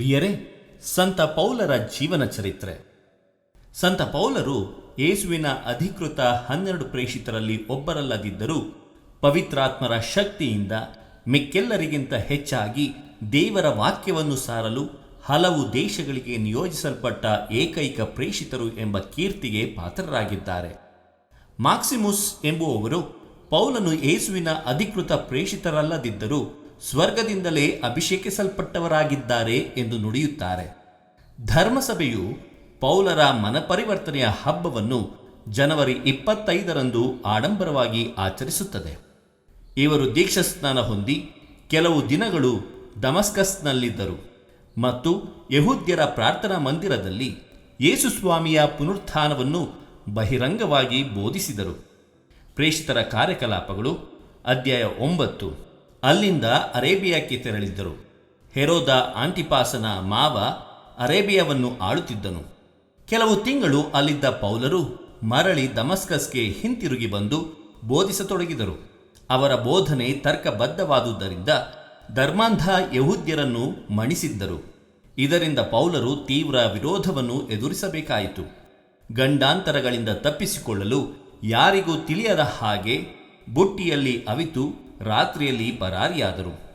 ಪ್ರಿಯರೇ, ಸಂತ ಪೌಲರ ಜೀವನ ಚರಿತ್ರೆ. ಸಂತ ಪೌಲರು ಯೇಸುವಿನ ಅಧಿಕೃತ ಹನ್ನೆರಡು ಪ್ರೇಷಿತರಲ್ಲಿ ಒಬ್ಬರಲ್ಲದಿದ್ದರೂ ಪವಿತ್ರಾತ್ಮರ ಶಕ್ತಿಯಿಂದ ಮಿಕ್ಕೆಲ್ಲರಿಗಿಂತ ಹೆಚ್ಚಾಗಿ ದೇವರ ವಾಕ್ಯವನ್ನು ಸಾರಲು ಹಲವು ದೇಶಗಳಿಗೆ ನಿಯೋಜಿಸಲ್ಪಟ್ಟ ಏಕೈಕ ಪ್ರೇಷಿತರು ಎಂಬ ಕೀರ್ತಿಗೆ ಪಾತ್ರರಾಗಿದ್ದಾರೆ. ಮಾಕ್ಸಿಮುಸ್ ಎಂಬುವವರು ಪೌಲನು ಯೇಸುವಿನ ಅಧಿಕೃತ ಪ್ರೇಷಿತರಲ್ಲದಿದ್ದರೂ ಸ್ವರ್ಗದಿಂದಲೇ ಅಭಿಷೇಕಿಸಲ್ಪಟ್ಟವರಾಗಿದ್ದಾರೆ ಎಂದು ನುಡಿಯುತ್ತಾರೆ. ಧರ್ಮಸಭೆಯು ಪೌಲರ ಮನಪರಿವರ್ತನೆಯ ಹಬ್ಬವನ್ನು ಜನವರಿ ಇಪ್ಪತ್ತೈದರಂದು ಆಡಂಬರವಾಗಿ ಆಚರಿಸುತ್ತದೆ. ಇವರು ದೀಕ್ಷಾಸ್ನಾನ ಹೊಂದಿ ಕೆಲವು ದಿನಗಳು ದಮಸ್ಕಸ್ನಲ್ಲಿದ್ದರು ಮತ್ತು ಯಹೂದ್ಯರ ಪ್ರಾರ್ಥನಾ ಮಂದಿರದಲ್ಲಿ ಯೇಸುಸ್ವಾಮಿಯ ಪುನರುತ್ಥಾನವನ್ನು ಬಹಿರಂಗವಾಗಿ ಬೋಧಿಸಿದರು. ಪ್ರೇಷಿತರ ಕಾರ್ಯಕಲಾಪಗಳು ಅಧ್ಯಾಯ ಒಂಬತ್ತು. ಅಲ್ಲಿಂದ ಅರೇಬಿಯಾಕ್ಕೆ ತೆರಳಿದ್ದರು. ಹೆರೋದ ಆಂಟಿಪಾಸನ ಮಾವ ಅರೇಬಿಯಾವನ್ನು ಆಳುತ್ತಿದ್ದನು. ಕೆಲವು ತಿಂಗಳು ಅಲ್ಲಿದ್ದ ಪೌಲರು ಮರಳಿ ದಮಸ್ಕಸ್ಗೆ ಹಿಂತಿರುಗಿ ಬಂದು ಬೋಧಿಸತೊಡಗಿದರು. ಅವರ ಬೋಧನೆ ತರ್ಕಬದ್ಧವಾದುದರಿಂದ ಧರ್ಮಾಂಧ ಯಹೂದ್ಯರನ್ನು ಮಣಿಸಿದ್ದರು. ಇದರಿಂದ ಪೌಲರು ತೀವ್ರ ವಿರೋಧವನ್ನು ಎದುರಿಸಬೇಕಾಯಿತು. ಗಂಡಾಂತರಗಳಿಂದ ತಪ್ಪಿಸಿಕೊಳ್ಳಲು ಯಾರಿಗೂ ತಿಳಿಯದ ಹಾಗೆ ಬುಟ್ಟಿಯಲ್ಲಿ ಅವಿತು ರಾತ್ರಿಯಲ್ಲಿ ಪರಾರಿಯಾದರು.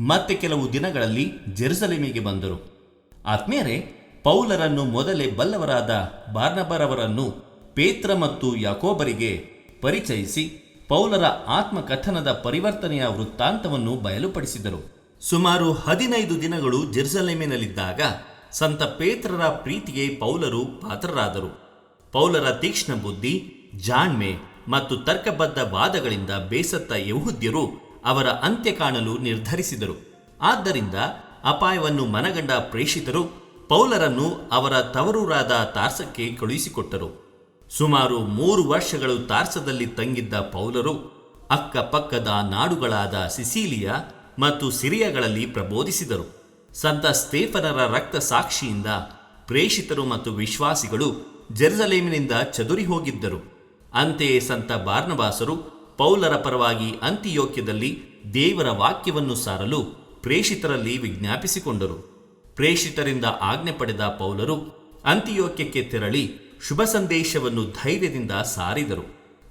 ಮತ್ತೆ ಕೆಲವು ದಿನಗಳಲ್ಲಿ ಜೆರುಸಲೇಮಿಗೆ ಬಂದರು. ಆತ್ಮೇರೆ ಪೌಲರನ್ನು ಮೊದಲೇ ಬಲ್ಲವರಾದ ಬಾರ್ನಬರವರನ್ನು ಪೇತ್ರ ಮತ್ತು ಯಾಕೋಬರಿಗೆ ಪರಿಚಯಿಸಿ ಪೌಲರ ಆತ್ಮಕಥನದ ಪರಿವರ್ತನೆಯ ವೃತ್ತಾಂತವನ್ನು ಬಯಲುಪಡಿಸಿದರು. ಸುಮಾರು ಹದಿನೈದು ದಿನಗಳು ಜೆರುಸಲೇಮಿನಲ್ಲಿದ್ದಾಗ ಸಂತ ಪೇತ್ರರ ಪ್ರೀತಿಗೆ ಪೌಲರು ಪಾತ್ರರಾದರು. ಪೌಲರ ತೀಕ್ಷ್ಣ ಬುದ್ಧಿ, ಜಾಣ್ಮೆ ಮತ್ತು ತರ್ಕಬದ್ಧ ವಾದಗಳಿಂದ ಬೇಸತ್ತ ಯಹೂದ್ಯರು ಅವರ ಅಂತ್ಯ ಕಾಣಲು ನಿರ್ಧರಿಸಿದರು. ಆದ್ದರಿಂದ ಅಪಾಯವನ್ನು ಮನಗಂಡ ಪ್ರೇಷಿತರು ಪೌಲರನ್ನು ಅವರ ತವರೂರಾದ ತಾರ್ಸಕ್ಕೆ ಕಳುಹಿಸಿಕೊಟ್ಟರು. ಸುಮಾರು ಮೂರು ವರ್ಷಗಳು ತಾರ್ಸದಲ್ಲಿ ತಂಗಿದ್ದ ಪೌಲರು ಅಕ್ಕಪಕ್ಕದ ನಾಡುಗಳಾದ ಸಿಸಿಲಿಯಾ ಮತ್ತು ಸಿರಿಯಾಗಳಲ್ಲಿ ಪ್ರಬೋಧಿಸಿದರು. ಸಂತ ಸ್ಟೇಫನರ ರಕ್ತ ಸಾಕ್ಷಿಯಿಂದ ಪ್ರೇಷಿತರು ಮತ್ತು ವಿಶ್ವಾಸಿಗಳು ಜೆರುಸಲೇಮಿನಿಂದ ಚದುರಿ ಹೋಗಿದ್ದರು ಅಂತೆಯೇ ಸಂತ ಬಾರ್ನಬಾಸರು ಪೌಲರ ಪರವಾಗಿ ಅಂತಿಯೋಕ್ಯದಲ್ಲಿ ದೇವರ ವಾಕ್ಯವನ್ನು ಸಾರಲು ಪ್ರೇಷಿತರಲ್ಲಿ ವಿಜ್ಞಾಪಿಸಿಕೊಂಡರು. ಪ್ರೇಷಿತರಿಂದ ಆಜ್ಞೆ ಪಡೆದ ಪೌಲರು ಅಂತಿಯೋಕ್ಯಕ್ಕೆ ತೆರಳಿ ಶುಭ ಸಂದೇಶವನ್ನು ಧೈರ್ಯದಿಂದ ಸಾರಿದರು.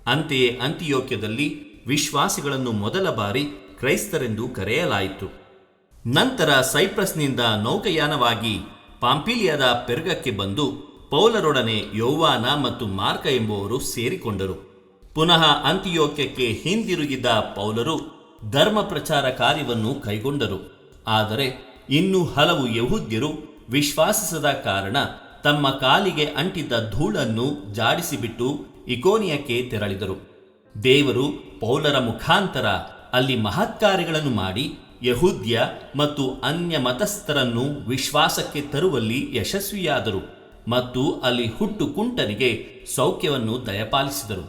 ಅಂತೆಯೇ ಅಂತಿಯೋಕ್ಯದಲ್ಲಿ ವಿಶ್ವಾಸಿಗಳನ್ನು ಮೊದಲ ಬಾರಿ ಕ್ರೈಸ್ತರೆಂದು ಕರೆಯಲಾಯಿತು. ನಂತರ ಸೈಪ್ರಸ್ನಿಂದ ನೌಕಯಾನವಾಗಿ ಪಾಂಪಿಲಿಯಾದ ಪೆರ್ಗಕ್ಕೆ ಬಂದು ಪೌಲರೊಡನೆ ಯೌವಾನ ಮತ್ತು ಮಾರ್ಕ ಎಂಬುವರು ಸೇರಿಕೊಂಡರು. ಪುನಃ ಅಂತ್ಯೋಕ್ಯಕ್ಕೆ ಹಿಂದಿರುಗಿದ ಪೌಲರು ಧರ್ಮ ಪ್ರಚಾರ ಕಾರ್ಯವನ್ನು ಕೈಗೊಂಡರು. ಆದರೆ ಇನ್ನೂ ಹಲವು ಯಹೂದ್ಯರು ವಿಶ್ವಾಸಿಸದ ಕಾರಣ ತಮ್ಮ ಕಾಲಿಗೆ ಅಂಟಿದ್ದ ಧೂಳನ್ನು ಜಾಡಿಸಿಬಿಟ್ಟು ಇಕೋನಿಯಕ್ಕೆ ತೆರಳಿದರು. ದೇವರು ಪೌಲರ ಮುಖಾಂತರ ಅಲ್ಲಿ ಮಹತ್ಕಾರ್ಯಗಳನ್ನು ಮಾಡಿ ಯಹೂದ್ಯ ಮತ್ತು ಅನ್ಯ ಮತಸ್ಥರನ್ನು ವಿಶ್ವಾಸಕ್ಕೆ ತರುವಲ್ಲಿ ಯಶಸ್ವಿಯಾದರು. ಮತ್ತು ಅಲ್ಲಿ ಹುಟ್ಟು ಕುಂಟನಿಗೆ ಸೌಖ್ಯವನ್ನು ದಯಪಾಲಿಸಿದರು.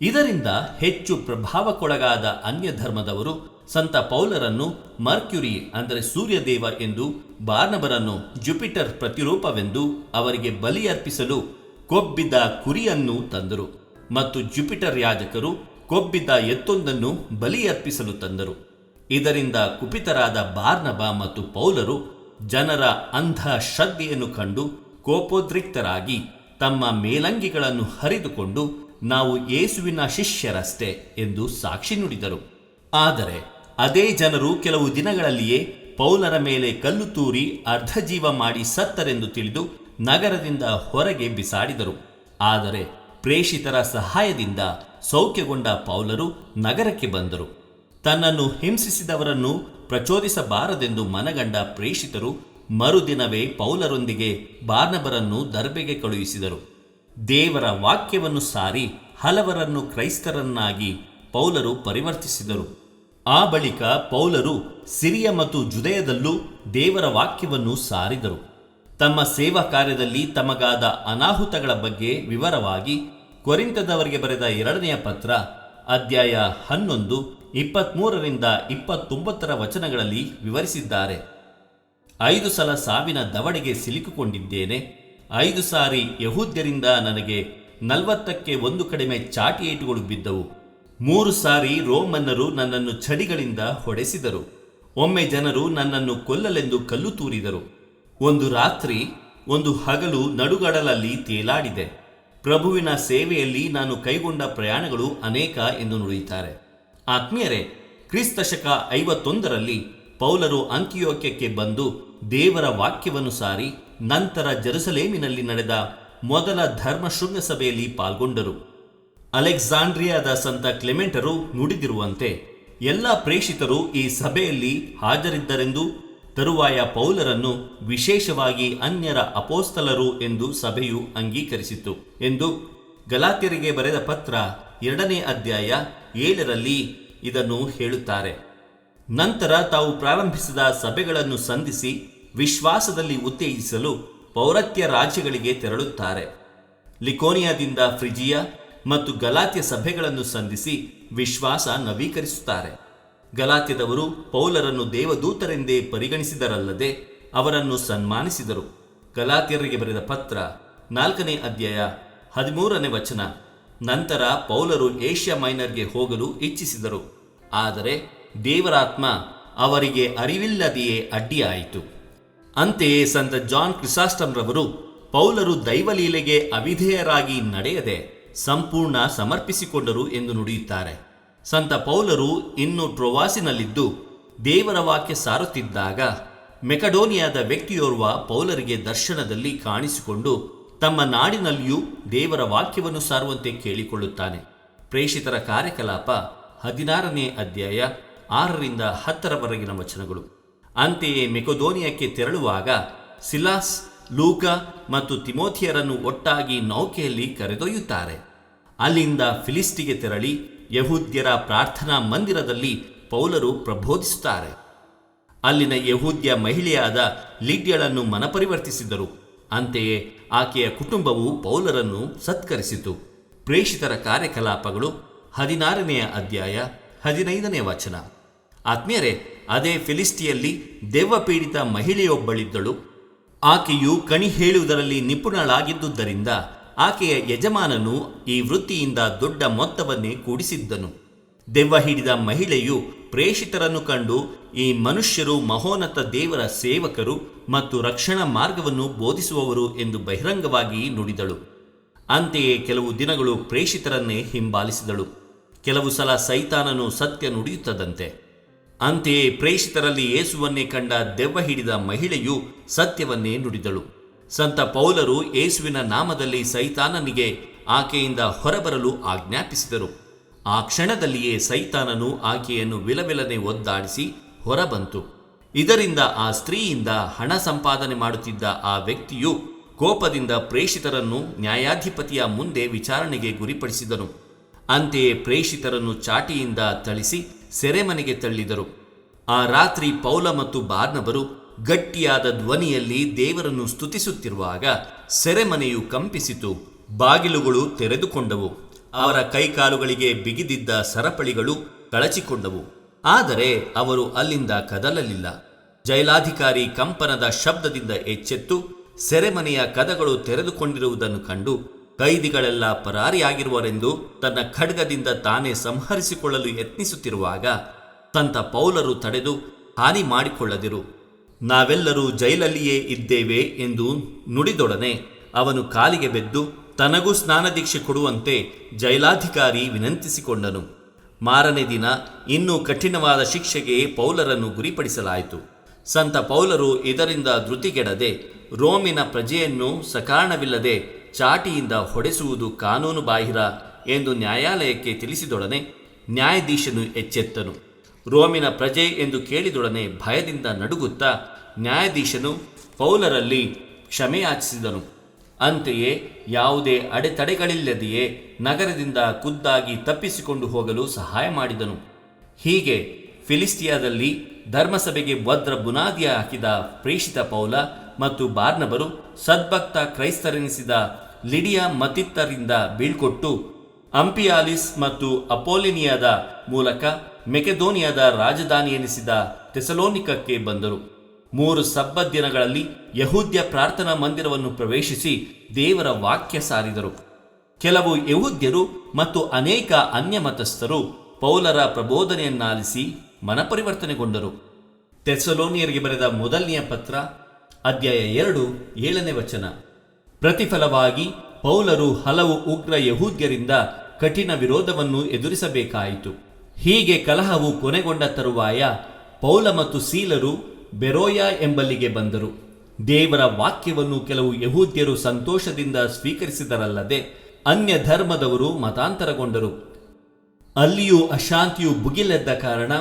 ಇದರಿಂದ ಹೆಚ್ಚು ಪ್ರಭಾವಕ್ಕೊಳಗಾದ ಅನ್ಯ ಧರ್ಮದವರು ಸಂತ ಪೌಲರನ್ನು ಮರ್ಕ್ಯುರಿ ಅಂದರೆ ಸೂರ್ಯದೇವ ಎಂದು ಬಾರ್ನಬರನ್ನು ಜುಪಿಟರ್ ಪ್ರತಿರೂಪವೆಂದು ಅವರಿಗೆ ಬಲಿಯರ್ಪಿಸಲು ಕೊಬ್ಬಿದ್ದ ಕುರಿಯನ್ನು ತಂದರು ಮತ್ತು ಜುಪಿಟರ್ ಯಾಜಕರು ಕೊಬ್ಬಿದ್ದ ಎತ್ತೊಂದನ್ನು ಬಲಿಯರ್ಪಿಸಲು ತಂದರು. ಇದರಿಂದ ಕುಪಿತರಾದ ಬಾರ್ನಬ ಮತ್ತು ಪೌಲರು ಜನರ ಅಂಧ ಶ್ರದ್ಧೆಯನ್ನು ಕಂಡು ಕೋಪೋದ್ರಿಕ್ತರಾಗಿ ತಮ್ಮ ಮೇಲಂಗಿಗಳನ್ನು ಹರಿದುಕೊಂಡು ನಾವು ಯೇಸುವಿನ ಶಿಷ್ಯರಷ್ಟೇ ಎಂದು ಸಾಕ್ಷಿ ನುಡಿದರು. ಆದರೆ ಅದೇ ಜನರು ಕೆಲವು ದಿನಗಳಲ್ಲಿಯೇ ಪೌಲರ ಮೇಲೆ ಕಲ್ಲು ತೂರಿ ಅರ್ಧ ಜೀವ ಮಾಡಿ ಸತ್ತರೆಂದು ತಿಳಿದು ನಗರದಿಂದ ಹೊರಗೆ ಬಿಸಾಡಿದರು. ಆದರೆ ಪ್ರೇಷಿತರ ಸಹಾಯದಿಂದ ಸೌಖ್ಯಗೊಂಡ ಪೌಲರು ನಗರಕ್ಕೆ ಬಂದರು. ತನ್ನನ್ನು ಹಿಂಸಿಸಿದವರನ್ನು ಪ್ರಚೋದಿಸಬಾರದೆಂದು ಮನಗಂಡ ಪ್ರೇಷಿತರು ಮರುದಿನವೇ ಪೌಲರೊಂದಿಗೆ ಬಾರ್ನಬರನ್ನು ದರ್ಬೆಗೆ ಕಳುಹಿಸಿದರು. ದೇವರ ವಾಕ್ಯವನ್ನು ಸಾರಿ ಹಲವರನ್ನು ಕ್ರೈಸ್ತರನ್ನಾಗಿ ಪೌಲರು ಪರಿವರ್ತಿಸಿದರು. ಆ ಬಳಿಕ ಪೌಲರು ಸಿರಿಯ ಮತ್ತು ಜುದಯದಲ್ಲೂ ದೇವರ ವಾಕ್ಯವನ್ನು ಸಾರಿದರು. ತಮ್ಮ ಸೇವಾ ಕಾರ್ಯದಲ್ಲಿ ತಮಗಾದ ಅನಾಹುತಗಳ ಬಗ್ಗೆ ವಿವರವಾಗಿ ಕೊರಿಂತದವರಿಗೆ ಬರೆದ ಎರಡನೆಯ ಪತ್ರ, ಅಧ್ಯಾಯ ಹನ್ನೊಂದು ಇಪ್ಪತ್ತ್ಮೂರರಿಂದ ಇಪ್ಪತ್ತೊಂಬತ್ತರ ವಚನಗಳಲ್ಲಿ ವಿವರಿಸಿದ್ದಾರೆ. ಐದು ಸಲ ಸಾವಿನ ದವಡೆಗೆ ಸಿಲುಕಿಕೊಂಡಿದ್ದೇನೆ. ಐದು ಸಾರಿ ಯಹೂದ್ಯರಿಂದ ನನಗೆ ನಲವತ್ತಕ್ಕೆ ಒಂದು ಕಡಿಮೆ ಚಾಟಿ ಏಟುಗಳು ಬಿದ್ದವು. ಮೂರು ಸಾರಿ ರೋಮನ್ನರು ನನ್ನನ್ನು ಚಡಿಗಳಿಂದ ಹೊಡೆಸಿದರು. ಒಮ್ಮೆ ಜನರು ನನ್ನನ್ನು ಕೊಲ್ಲಲೆಂದು ಕಲ್ಲು ತೂರಿದರು. ಒಂದು ರಾತ್ರಿ ಒಂದು ಹಗಲು ನಡುಗಡಲಲ್ಲಿ ತೇಲಾಡಿದೆ. ಪ್ರಭುವಿನ ಸೇವೆಯಲ್ಲಿ ನಾನು ಕೈಗೊಂಡ ಪ್ರಯಾಣಗಳು ಅನೇಕ ಎಂದು ನುಡಿಯುತ್ತಾರೆ. ಆತ್ಮೀಯರೇ, ಕ್ರಿಸ್ತಶಕ ಐವತ್ತೊಂದರಲ್ಲಿ ಪೌಲರು ಅಂಕಿಯೋಕ್ಯಕ್ಕೆ ಬಂದು ದೇವರ ವಾಕ್ಯವನ್ನು ಸಾರಿ ನಂತರ ಜೆರುಸಲೇಮಿನಲ್ಲಿ ನಡೆದ ಮೊದಲ ಧರ್ಮ ಶೃಂಗಸಭೆಯಲ್ಲಿ ಪಾಲ್ಗೊಂಡರು. ಅಲೆಕ್ಸಾಂಡ್ರಿಯಾದ ಸಂತ ಕ್ಲೆಮೆಂಟರು ನುಡಿದಿರುವಂತೆ ಎಲ್ಲ ಪ್ರೇಷಿತರು ಈ ಸಭೆಯಲ್ಲಿ ಹಾಜರಿದ್ದರೆಂದು ತರುವಾಯ ಪೌಲರನ್ನು ವಿಶೇಷವಾಗಿ ಅನ್ಯರ ಅಪೋಸ್ತಲರು ಎಂದು ಸಭೆಯು ಅಂಗೀಕರಿಸಿತು ಎಂದು ಗಲಾತ್ಯರಿಗೆ ಬರೆದ ಪತ್ರ ಎರಡನೇ ಅಧ್ಯಾಯ ಏಳರಲ್ಲಿ ಇದನ್ನು ಹೇಳುತ್ತಾರೆ. ನಂತರ ತಾವು ಪ್ರಾರಂಭಿಸಿದ ಸಭೆಗಳನ್ನು ಸಂಧಿಸಿ ವಿಶ್ವಾಸದಲ್ಲಿ ಉತ್ತೇಜಿಸಲು ಪೌರತ್ಯ ರಾಜ್ಯಗಳಿಗೆ ತೆರಳುತ್ತಾರೆ. ಲಿಕೋನಿಯಾದಿಂದ ಫ್ರಿಜಿಯಾ ಮತ್ತು ಗಲಾತ್ಯ ಸಭೆಗಳನ್ನು ಸಂಧಿಸಿ ವಿಶ್ವಾಸ ನವೀಕರಿಸುತ್ತಾರೆ. ಗಲಾತ್ಯದವರು ಪೌಲರನ್ನು ದೇವದೂತರೆಂದೇ ಪರಿಗಣಿಸಿದರಲ್ಲದೆ ಅವರನ್ನು ಸನ್ಮಾನಿಸಿದರು. ಗಲಾತ್ಯರಿಗೆ ಬರೆದ ಪತ್ರ ನಾಲ್ಕನೇ ಅಧ್ಯಾಯ ಹದಿಮೂರನೇ ವಚನ. ನಂತರ ಪೌಲರು ಏಷ್ಯಾ ಮೈನರ್ಗೆ ಹೋಗಲು ಇಚ್ಛಿಸಿದರು. ಆದರೆ ದೇವರಾತ್ಮ ಅವರಿಗೆ ಅರಿವಿಲ್ಲದೆಯೇ ಅಡ್ಡಿಯಾಯಿತು. ಅಂತೆಯೇ ಸಂತ ಜಾನ್ ಕ್ರಿಸಾಸ್ಟಮ್ರವರು ಪೌಲರು ದೈವಲೀಲೆಗೆ ಅವಿಧೇಯರಾಗಿ ನಡೆಯದೆ ಸಂಪೂರ್ಣ ಸಮರ್ಪಿಸಿಕೊಂಡರು ಎಂದು ನುಡಿಯುತ್ತಾರೆ. ಸಂತ ಪೌಲರು ಇನ್ನು ಟ್ರೊವಾಸಿನಲ್ಲಿದ್ದು ದೇವರ ವಾಕ್ಯ ಸಾರುತ್ತಿದ್ದಾಗ ಮೆಕಡೋನಿಯಾದ ವ್ಯಕ್ತಿಯೋರ್ವ ಪೌಲರಿಗೆ ದರ್ಶನದಲ್ಲಿ ಕಾಣಿಸಿಕೊಂಡು ತಮ್ಮ ನಾಡಿನಲ್ಲಿಯೂ ದೇವರ ವಾಕ್ಯವನ್ನು ಸಾರುವಂತೆ ಕೇಳಿಕೊಳ್ಳುತ್ತಾನೆ. ಪ್ರೇಷಿತರ ಕಾರ್ಯಕಲಾಪ ಹದಿನಾರನೇ ಅಧ್ಯಾಯ ಆರರಿಂದ ಹತ್ತರವರೆಗಿನ ವಚನಗಳು. ಅಂತೆಯೇ ಮೆಕೊದೋನಿಯಕ್ಕೆ ತೆರಳುವಾಗ ಸಿಲಾಸ್, ಲೂಕ ಮತ್ತು ತಿಮೋಥಿಯರನ್ನು ಒಟ್ಟಾಗಿ ನೌಕೆಯಲ್ಲಿ ಕರೆದೊಯ್ಯುತ್ತಾರೆ. ಅಲ್ಲಿಂದ ಫಿಲಿಸ್ಟಿಗೆ ತೆರಳಿ ಯಹೂದ್ಯರ ಪ್ರಾರ್ಥನಾ ಮಂದಿರದಲ್ಲಿ ಪೌಲರು ಪ್ರಬೋಧಿಸುತ್ತಾರೆ. ಅಲ್ಲಿನ ಯಹೂದ್ಯ ಮಹಿಳೆಯಾದ ಲಿಡ್ಯಳನ್ನು ಮನಪರಿವರ್ತಿಸಿದರು. ಅಂತೆಯೇ ಆಕೆಯ ಕುಟುಂಬವು ಪೌಲರನ್ನು ಸತ್ಕರಿಸಿತು. ಪ್ರೇಷಿತರ ಕಾರ್ಯಕಲಾಪಗಳು ಹದಿನಾರನೆಯ ಅಧ್ಯಾಯ ಹದಿನೈದನೇ ವಚನ. ಆತ್ಮೀಯರೇ, ಅದೇ ಫಿಲಿಸ್ಟಿಯಲ್ಲಿ ದೆವ್ವಪೀಡಿತ ಮಹಿಳೆಯೊಬ್ಬಳಿದ್ದಳು. ಆಕೆಯು ಕಣಿ ಹೇಳುವುದರಲ್ಲಿ ನಿಪುಣಳಾಗಿದ್ದುದರಿಂದ ಆಕೆಯ ಯಜಮಾನನು ಈ ವೃತ್ತಿಯಿಂದ ದೊಡ್ಡ ಮೊತ್ತವನ್ನೇ ಕೂಡಿಸಿದ್ದನು. ದೆವ್ವ ಹಿಡಿದ ಮಹಿಳೆಯು ಪ್ರೇಷಿತರನ್ನು ಕಂಡು ಈ ಮನುಷ್ಯರು ಮಹೋನತ ದೇವರ ಸೇವಕರು ಮತ್ತು ರಕ್ಷಣಾ ಮಾರ್ಗವನ್ನು ಬೋಧಿಸುವವರು ಎಂದು ಬಹಿರಂಗವಾಗಿ ನುಡಿದಳು. ಅಂತೆಯೇ ಕೆಲವು ದಿನಗಳು ಪ್ರೇಷಿತರನ್ನೇ ಹಿಂಬಾಲಿಸಿದಳು. ಕೆಲವು ಸಲ ಸೈತಾನನು ಸತ್ಯ ನುಡಿಯುತ್ತದಂತೆ. ಅಂತೆಯೇ ಪ್ರೇಷಿತರಲ್ಲಿ ಯೇಸುವನ್ನೇ ಕಂಡ ದೆವ್ವ ಹಿಡಿದ ಮಹಿಳೆಯು ಸತ್ಯವನ್ನೇ ನುಡಿದಳು. ಸಂತ ಪೌಲರು ಯೇಸುವಿನ ನಾಮದಲ್ಲಿ ಸೈತಾನನಿಗೆ ಆಕೆಯಿಂದ ಹೊರಬರಲು ಆಜ್ಞಾಪಿಸಿದರು. ಆ ಕ್ಷಣದಲ್ಲಿಯೇ ಸೈತಾನನು ಆಕೆಯನ್ನು ವಿಲವಿಲನೆ ಒದ್ದಾಡಿಸಿ ಹೊರಬಂತು. ಇದರಿಂದ ಆ ಸ್ತ್ರೀಯಿಂದ ಹಣ ಸಂಪಾದನೆ ಮಾಡುತ್ತಿದ್ದ ಆ ವ್ಯಕ್ತಿಯು ಕೋಪದಿಂದ ಪ್ರೇಷಿತರನ್ನು ನ್ಯಾಯಾಧಿಪತಿಯ ಮುಂದೆ ವಿಚಾರಣೆಗೆ ಗುರಿಪಡಿಸಿದನು. ಅಂತೆಯೇ ಪ್ರೇಷಿತರನ್ನು ಚಾಟಿಯಿಂದ ಥಳಿಸಿ ಸೆರೆಮನೆಗೆ ತಳ್ಳಿದರು. ಆ ರಾತ್ರಿ ಪೌಲ ಮತ್ತು ಬಾರ್ನಬರು ಗಟ್ಟಿಯಾದ ಧ್ವನಿಯಲ್ಲಿ ದೇವರನ್ನು ಸ್ತುತಿಸುತ್ತಿರುವಾಗ ಸೆರೆಮನೆಯು ಕಂಪಿಸಿತು. ಬಾಗಿಲುಗಳು ತೆರೆದುಕೊಂಡವು. ಅವರ ಕೈಕಾಲುಗಳಿಗೆ ಬಿಗಿದಿದ್ದ ಸರಪಳಿಗಳು ಕಳಚಿಕೊಂಡವು ಆದರೆ ಅವರು ಅಲ್ಲಿಂದ ಕದಲಲಿಲ್ಲ. ಜೈಲಾಧಿಕಾರಿ ಕಂಪನದ ಶಬ್ದದಿಂದ ಎಚ್ಚೆತ್ತು ಸೆರೆಮನೆಯ ಕದಗಳು ತೆರೆದುಕೊಂಡಿರುವುದನ್ನು ಕಂಡು ಕೈದಿಗಳೆಲ್ಲ ಪರಾರಿಯಾಗಿರುವರೆಂದು ತನ್ನ ಖಡ್ಗದಿಂದ ತಾನೇ ಸಂಹರಿಸಿಕೊಳ್ಳಲು ಯತ್ನಿಸುತ್ತಿರುವಾಗ ಸಂತ ಪೌಲರು ತಡೆದು ಹಾನಿ ಮಾಡಿಕೊಳ್ಳದಿರು. ನಾವೆಲ್ಲರೂ ಜೈಲಲ್ಲಿಯೇ ಇದ್ದೇವೆ ಎಂದು ನುಡಿದೊಡನೆ ಅವನು ಕಾಲಿಗೆ ಬೆದ್ದು ತನಗೂ ಸ್ನಾನದೀಕ್ಷೆ ಕೊಡುವಂತೆ ಜೈಲಾಧಿಕಾರಿ ವಿನಂತಿಸಿಕೊಂಡನು. ಮಾರನೇ ದಿನ ಇನ್ನೂ ಕಠಿಣವಾದ ಶಿಕ್ಷೆಗೆ ಪೌಲರನ್ನು ಗುರಿಪಡಿಸಲಾಯಿತು. ಸಂತ ಪೌಲರು ಇದರಿಂದ ಧೃತಿಗೆಡದೆ ರೋಮಿನ ಪ್ರಜೆಯನ್ನು ಸಕಾರಣವಿಲ್ಲದೆ ಚಾಟಿಯಿಂದ ಹೊಡೆಸುವುದು ಕಾನೂನು ಬಾಹಿರ ಎಂದು ನ್ಯಾಯಾಲಯಕ್ಕೆ ತಿಳಿಸಿದೊಡನೆ ನ್ಯಾಯಾಧೀಶನು ಎಚ್ಚೆತ್ತನು. ರೋಮಿನ ಪ್ರಜೆ ಎಂದು ಕೇಳಿದೊಡನೆ ಭಯದಿಂದ ನಡುಗುತ್ತಾ ನ್ಯಾಯಾಧೀಶನು ಪೌಲರಲ್ಲಿ ಕ್ಷಮೆಯಾಚಿಸಿದನು. ಅಂತೆಯೇ ಯಾವುದೇ ಅಡೆತಡೆಗಳಿಲ್ಲದೆಯೇ ನಗರದಿಂದ ಖುದ್ದಾಗಿ ತಪ್ಪಿಸಿಕೊಂಡು ಹೋಗಲು ಸಹಾಯ ಮಾಡಿದನು. ಹೀಗೆ ಫಿಲಿಸ್ತಿಯಾದಲ್ಲಿ ಧರ್ಮಸಭೆಗೆ ಭದ್ರ ಬುನಾದಿಯ ಹಾಕಿದ ಪ್ರೇಷಿತ ಪೌಲ ಮತ್ತು ಬಾರ್ನಬರು ಸದ್ಭಕ್ತ ಕ್ರೈಸ್ತರೆನಿಸಿದ ಲಿಡಿಯಾ ಮತ್ತಿತ್ತರಿಂದ ಬೀಳ್ಕೊಟ್ಟು, ಅಂಪಿಯಾಲಿಸ್ ಮತ್ತು ಅಪೋಲಿನಿಯಾದ ಮೂಲಕ ಮೆಕೆದೋನಿಯಾದ ರಾಜಧಾನಿ ಎನಿಸಿದ ಥೆಸಲೋನಿಕಕ್ಕೆ ಬಂದರು. ಮೂರು ಸಬ್ಬ ದಿನಗಳಲ್ಲಿ ಯಹೂದ್ಯ ಪ್ರಾರ್ಥನಾ ಮಂದಿರವನ್ನು ಪ್ರವೇಶಿಸಿ ದೇವರ ವಾಕ್ಯ ಸಾರಿದರು. ಕೆಲವು ಯಹೂದ್ಯರು ಮತ್ತು ಅನೇಕ ಅನ್ಯಮತಸ್ಥರು ಪೌಲರ ಪ್ರಬೋಧನೆಯನ್ನಾಲಿಸಿ ಮನಪರಿವರ್ತನೆಗೊಂಡರು. ತೆಸಲೋನಿಯರಿಗೆ ಬರೆದ ಮೊದಲನೆಯ ಪತ್ರ ಅಧ್ಯಾಯ ಎರಡು ಏಳನೇ ವಚನ. ಪ್ರತಿಫಲವಾಗಿ ಪೌಲರು ಹಲವು ಉಗ್ರ ಯಹೂದ್ಯರಿಂದ ಕಠಿಣ ವಿರೋಧವನ್ನು ಎದುರಿಸಬೇಕಾಯಿತು. ಹೀಗೆ ಕಲಹವು ಕೊನೆಗೊಂಡ ತರುವಾಯ ಪೌಲ ಮತ್ತು ಸೀಲರು ಬೆರೋಯ ಎಂಬಲ್ಲಿಗೆ ಬಂದರು. ದೇವರ ವಾಕ್ಯವನ್ನು ಕೆಲವು ಯಹೂದ್ಯರು ಸಂತೋಷದಿಂದ ಸ್ವೀಕರಿಸಿದರಲ್ಲದೆ ಅನ್ಯ ಧರ್ಮದವರು ಮತಾಂತರಗೊಂಡರು. ಅಲ್ಲಿಯೂ ಅಶಾಂತಿಯು ಬುಗಿಲೆದ್ದ ಕಾರಣ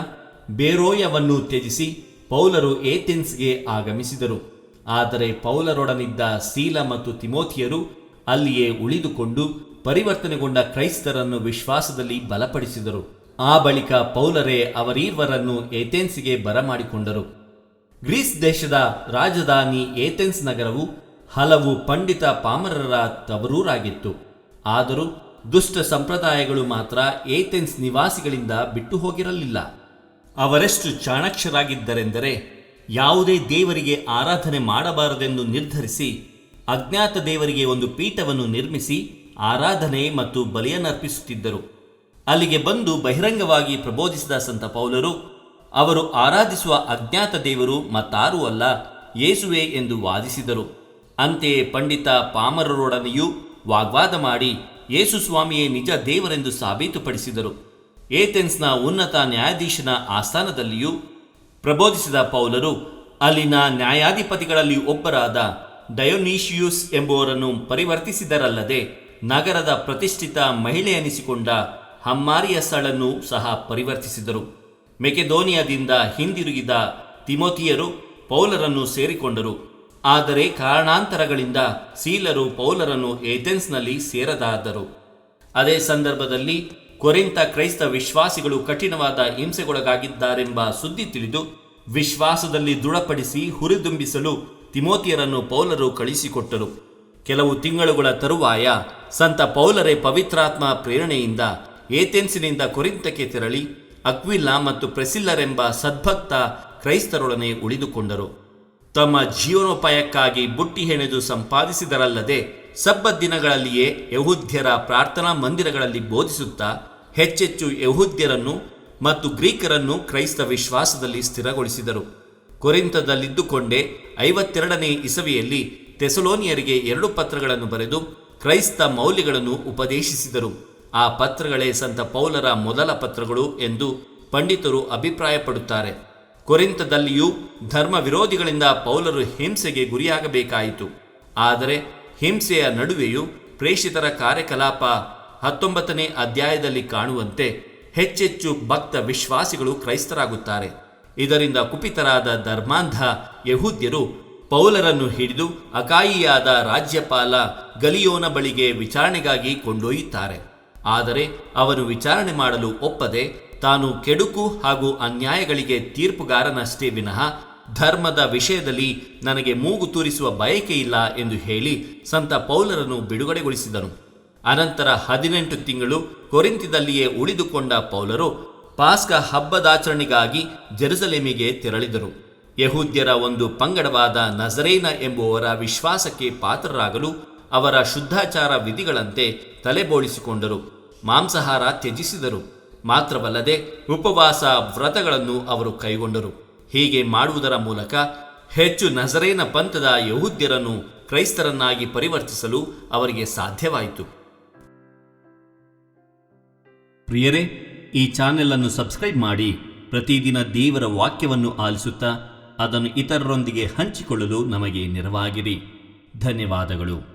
ಬೇರೋಯವನ್ನು ತ್ಯಜಿಸಿ ಪೌಲರು ಏಥೆನ್ಸ್ಗೆ ಆಗಮಿಸಿದರು. ಆದರೆ ಪೌಲರೊಡನಿದ್ದ ಸೀಲ ಮತ್ತು ತಿಮೋಥಿಯರು ಅಲ್ಲಿಯೇ ಉಳಿದುಕೊಂಡು ಪರಿವರ್ತನೆಗೊಂಡ ಕ್ರೈಸ್ತರನ್ನು ವಿಶ್ವಾಸದಲ್ಲಿ ಬಲಪಡಿಸಿದರು. ಆ ಬಳಿಕ ಪೌಲರೇ ಅವರೀರ್ವರನ್ನು ಏಥೆನ್ಸ್ಗೆ ಬರಮಾಡಿಕೊಂಡರು. ಗ್ರೀಸ್ ದೇಶದ ರಾಜಧಾನಿ ಏಥೆನ್ಸ್ ನಗರವು ಹಲವು ಪಂಡಿತ ಪಾಮರರ ತವರೂರಾಗಿತ್ತು. ಆದರೂ ದುಷ್ಟ ಸಂಪ್ರದಾಯಗಳು ಮಾತ್ರ ಏಥೆನ್ಸ್ ನಿವಾಸಿಗಳಿಂದ ಬಿಟ್ಟು ಹೋಗಿರಲಿಲ್ಲ ಅವರೆಷ್ಟು ಚಾಣಾಕ್ಷರಾಗಿದ್ದರೆಂದರೆ ಯಾವುದೇ ದೇವರಿಗೆ ಆರಾಧನೆ ಮಾಡಬಾರದೆಂದು ನಿರ್ಧರಿಸಿ, ಅಜ್ಞಾತ ದೇವರಿಗೆ ಒಂದು ಪೀಠವನ್ನು ನಿರ್ಮಿಸಿ ಆರಾಧನೆ ಮತ್ತು ಬಲಿಯನ್ನರ್ಪಿಸುತ್ತಿದ್ದರು ಅಲ್ಲಿಗೆ ಬಂದು ಬಹಿರಂಗವಾಗಿ ಪ್ರಬೋಧಿಸಿದ ಸಂತ ಪೌಲರು, ಅವರು ಆರಾಧಿಸುವ ಅಜ್ಞಾತ ದೇವರು ಮತ್ತಾರೂ ಅಲ್ಲ, ಯೇಸುವೆ ಎಂದು ವಾದಿಸಿದರು. ಅಂತೆಯೇ ಪಂಡಿತ ಪಾಮರರೊಡನೆಯೂ ವಾಗ್ವಾದ ಮಾಡಿ ಯೇಸು ಸ್ವಾಮಿಯೇ ನಿಜ ದೇವರೆಂದು ಸಾಬೀತುಪಡಿಸಿದರು. ಏಥೆನ್ಸ್ನ ಉನ್ನತ ನ್ಯಾಯಾಧೀಶನ ಆಸ್ಥಾನದಲ್ಲಿಯೂ ಪ್ರಬೋಧಿಸಿದ ಪೌಲರು, ಅಲ್ಲಿನ ನ್ಯಾಯಾಧಿಪತಿಗಳಲ್ಲಿ ಒಬ್ಬರಾದ ಡಯೋನೀಶಿಯೂಸ್ ಎಂಬುವರನ್ನು ಪರಿವರ್ತಿಸಿದರಲ್ಲದೆ ನಗರದ ಪ್ರತಿಷ್ಠಿತ ಮಹಿಳೆ ಹಮ್ಮಾರಿಯ ಸಳನ್ನು ಸಹ ಪರಿವರ್ತಿಸಿದರು. ಮೆಕೆದೋನಿಯಾದಿಂದ ಹಿಂದಿರುಗಿದ ತಿಮೋತಿಯರು ಪೌಲರನ್ನು ಸೇರಿಕೊಂಡರು. ಆದರೆ ಕಾರಣಾಂತರಗಳಿಂದ ಸೀಲರು ಪೌಲರನ್ನು ಏಥೆನ್ಸ್ನಲ್ಲಿ ಸೇರದಾದರು. ಅದೇ ಸಂದರ್ಭದಲ್ಲಿ ಕೊರಿಂತ ಕ್ರೈಸ್ತ ವಿಶ್ವಾಸಿಗಳು ಕಠಿಣವಾದ ಹಿಂಸೆಗೊಳಗಾಗಿದ್ದಾರೆಂಬ ಸುದ್ದಿ ತಿಳಿದು, ವಿಶ್ವಾಸದಲ್ಲಿ ದೃಢಪಡಿಸಿ ಹುರಿದುಂಬಿಸಲು ತಿಮೋತಿಯರನ್ನು ಪೌಲರು ಕಳಿಸಿಕೊಟ್ಟರು. ಕೆಲವು ತಿಂಗಳುಗಳ ತರುವಾಯ ಸಂತ ಪೌಲರೇ ಪವಿತ್ರಾತ್ಮ ಪ್ರೇರಣೆಯಿಂದ ಏಥೆನ್ಸಿನಿಂದ ಕೊರಿಂತಕ್ಕೆ ತೆರಳಿ ಅಕ್ವಿಲ್ಲ ಮತ್ತು ಪ್ರೆಸಿಲ್ಲರೆಂಬ ಸದ್ಭಕ್ತ ಕ್ರೈಸ್ತರೊಡನೆ ಉಳಿದುಕೊಂಡರು. ತಮ್ಮ ಜೀವನೋಪಾಯಕ್ಕಾಗಿ ಬುಟ್ಟಿ ಹೆಣೆದು ಸಂಪಾದಿಸಿದರಲ್ಲದೆ ಸಬ್ಬತ್ ದಿನಗಳಲ್ಲಿಯೇ ಯಹೂದ್ಯರ ಪ್ರಾರ್ಥನಾ ಮಂದಿರಗಳಲ್ಲಿ ಬೋಧಿಸುತ್ತಾ, ಹೆಚ್ಚೆಚ್ಚು ಯಹೂದ್ಯರನ್ನು ಮತ್ತು ಗ್ರೀಕರನ್ನು ಕ್ರೈಸ್ತ ವಿಶ್ವಾಸದಲ್ಲಿ ಸ್ಥಿರಗೊಳಿಸಿದರು. ಕೊರಿಂತದಲ್ಲಿದ್ದುಕೊಂಡೇ ಐವತ್ತೆರಡನೇ ಇಸವಿಯಲ್ಲಿ ತೆಸಲೋನಿಯರಿಗೆ ಎರಡು ಪತ್ರಗಳನ್ನು ಬರೆದು ಕ್ರೈಸ್ತ ಮೌಲ್ಯಗಳನ್ನು ಉಪದೇಶಿಸಿದರು. ಆ ಪತ್ರಗಳೇ ಸಂತ ಪೌಲರ ಮೊದಲ ಪತ್ರಗಳು ಎಂದು ಪಂಡಿತರು ಅಭಿಪ್ರಾಯಪಡುತ್ತಾರೆ. ಕೊರಿಂತದಲ್ಲಿಯೂ ಧರ್ಮ ವಿರೋಧಿಗಳಿಂದ ಪೌಲರು ಹಿಂಸೆಗೆ ಗುರಿಯಾಗಬೇಕಾಯಿತು. ಆದರೆ ಹಿಂಸೆಯ ನಡುವೆಯೂ ಪ್ರೇಷಿತರ ಕಾರ್ಯಕಲಾಪ ಹತ್ತೊಂಬತ್ತನೇ ಅಧ್ಯಾಯದಲ್ಲಿ ಕಾಣುವಂತೆ ಹೆಚ್ಚೆಚ್ಚು ಭಕ್ತ ವಿಶ್ವಾಸಿಗಳು ಕ್ರೈಸ್ತರಾಗುತ್ತಾರೆ. ಇದರಿಂದ ಕುಪಿತರಾದ ಧರ್ಮಾಂಧ ಯಹೂದ್ಯರು ಪೌಲರನ್ನು ಹಿಡಿದು ಅಕಾಯಿಯಾದ ರಾಜ್ಯಪಾಲ ಗಲಿಯೋನ ಬಳಿಗೆ ವಿಚಾರಣೆಗಾಗಿ ಕೊಂಡೊಯ್ಯುತ್ತಾರೆ. ಆದರೆ ಅವನು ವಿಚಾರಣೆ ಮಾಡಲು ಒಪ್ಪದೆ ತಾನು ಕೆಡುಕು ಹಾಗೂ ಅನ್ಯಾಯಗಳಿಗೆ ತೀರ್ಪುಗಾರನಷ್ಟೇ ವಿನಃ ಧರ್ಮದ ವಿಷಯದಲ್ಲಿ ನನಗೆ ಮೂಗು ತೂರಿಸುವ ಬಯಕೆ ಇಲ್ಲ ಎಂದು ಹೇಳಿ ಸಂತ ಪೌಲರನ್ನು ಬಿಡುಗಡೆಗೊಳಿಸಿದನು. ಅನಂತರ ಹದಿನೆಂಟು ತಿಂಗಳು ಕೊರಿಂತಿದಲ್ಲಿಯೇ ಉಳಿದುಕೊಂಡ ಪೌಲರು ಪಾಸ್ಕ ಹಬ್ಬದಾಚರಣೆಗಾಗಿ ಜೆರುಸಲೇಮಿಗೆ ತೆರಳಿದರು. ಯಹೂದ್ಯರ ಒಂದು ಪಂಗಡವಾದ ನಜರೇನ ಎಂಬುವರ ವಿಶ್ವಾಸಕ್ಕೆ ಪಾತ್ರರಾಗಲು ಅವರ ಶುದ್ಧಾಚಾರ ವಿಧಿಗಳಂತೆ ತಲೆಬೋಳಿಸಿಕೊಂಡರು. ಮಾಂಸಾಹಾರ ತ್ಯಜಿಸಿದರು. ಮಾತ್ರವಲ್ಲದೆ ಉಪವಾಸ ವ್ರತಗಳನ್ನು ಅವರು ಕೈಗೊಂಡರು. ಹೀಗೆ ಮಾಡುವುದರ ಮೂಲಕ ಹೆಚ್ಚು ನಜರೇನ ಪಂಥದ ಯಹೂದ್ಯರನ್ನು ಕ್ರೈಸ್ತರನ್ನಾಗಿ ಪರಿವರ್ತಿಸಲು ಅವರಿಗೆ ಸಾಧ್ಯವಾಯಿತು. ಪ್ರಿಯರೇ, ಈ ಚಾನೆಲ್ ಅನ್ನು ಸಬ್ಸ್ಕ್ರೈಬ್ ಮಾಡಿ, ಪ್ರತಿದಿನ ದೇವರ ವಾಕ್ಯವನ್ನು ಆಲಿಸುತ್ತಾ, ಅದನ್ನು ಇತರರೊಂದಿಗೆ ಹಂಚಿಕೊಳ್ಳಲು ನಮಗೆ ನೆರವಾಗಿರಿ ಧನ್ಯವಾದಗಳು.